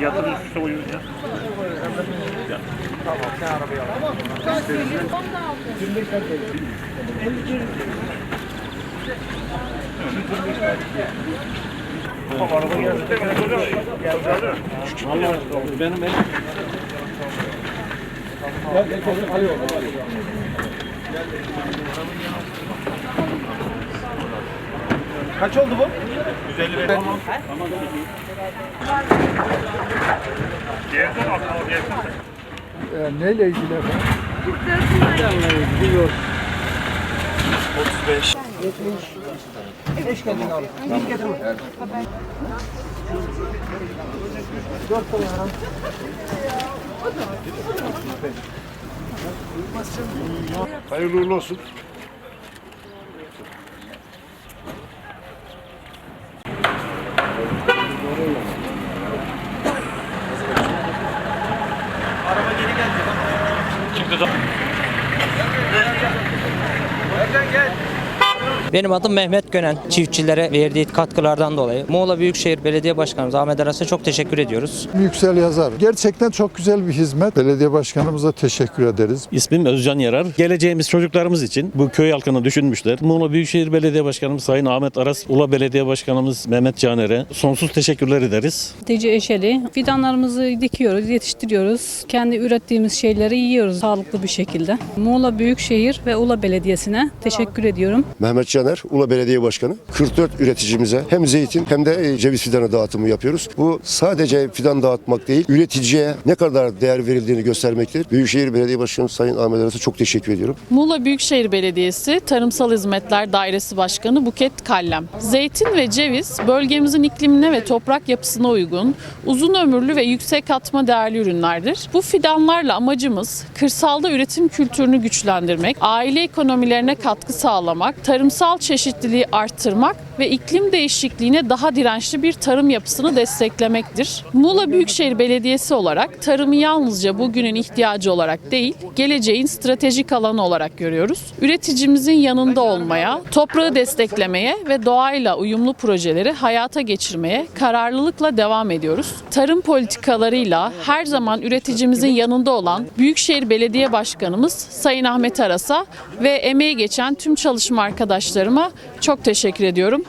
Yatırım üstüne uyuyor ya. Bak araba geldi. Geldi. Benim elim. Kaç oldu bu? 150 Tamam. Geldi aklıma geldi. Ee, neyle ilgili efendim? 35. Hayırlı uğurlu olsun. 그 래. Benim adım Mehmet Gönen. Çiftçilere verdiği katkılardan dolayı Muğla Büyükşehir Belediye Başkanımız Ahmet Aras'a çok teşekkür ediyoruz. Yüksel Yazar. Gerçekten çok güzel bir hizmet. Belediye başkanımıza teşekkür ederiz. İsmim Özcan Yarar. Geleceğimiz çocuklarımız için bu köy halkını düşünmüşler. Muğla Büyükşehir Belediye Başkanımız Sayın Ahmet Aras, Ula Belediye Başkanımız Mehmet Caner'e sonsuz teşekkürler ederiz. Deci Eşeli. Fidanlarımızı dikiyoruz, yetiştiriyoruz. Kendi ürettiğimiz şeyleri yiyoruz sağlıklı bir şekilde. Muğla Büyükşehir ve Ula Belediyesi'ne teşekkür ediyorum. Mehmet Caner, Ula Belediye Başkanı. 44 üreticimize hem zeytin hem de e, ceviz fidanı dağıtımı yapıyoruz. Bu sadece fidan dağıtmak değil, üreticiye ne kadar değer verildiğini göstermektir. Büyükşehir Belediye Başkanı Sayın Ahmet Aras'a çok teşekkür ediyorum. Muğla Büyükşehir Belediyesi Tarımsal Hizmetler Dairesi Başkanı Buket Kallem. Zeytin ve ceviz bölgemizin iklimine ve toprak yapısına uygun, uzun ömürlü ve yüksek katma değerli ürünlerdir. Bu fidanlarla amacımız kırsalda üretim kültürünü güçlendirmek, aile ekonomilerine katkı sağlamak, tarımsal çeşitliliği arttırmak ve iklim değişikliğine daha dirençli bir tarım yapısını desteklemektir. Muğla Büyükşehir Belediyesi olarak tarımı yalnızca bugünün ihtiyacı olarak değil, geleceğin stratejik alanı olarak görüyoruz. Üreticimizin yanında olmaya, toprağı desteklemeye ve doğayla uyumlu projeleri hayata geçirmeye kararlılıkla devam ediyoruz. Tarım politikalarıyla her zaman üreticimizin yanında olan Büyükşehir Belediye Başkanımız Sayın Ahmet Aras'a ve emeği geçen tüm çalışma arkadaşlarıma çok teşekkür ediyorum.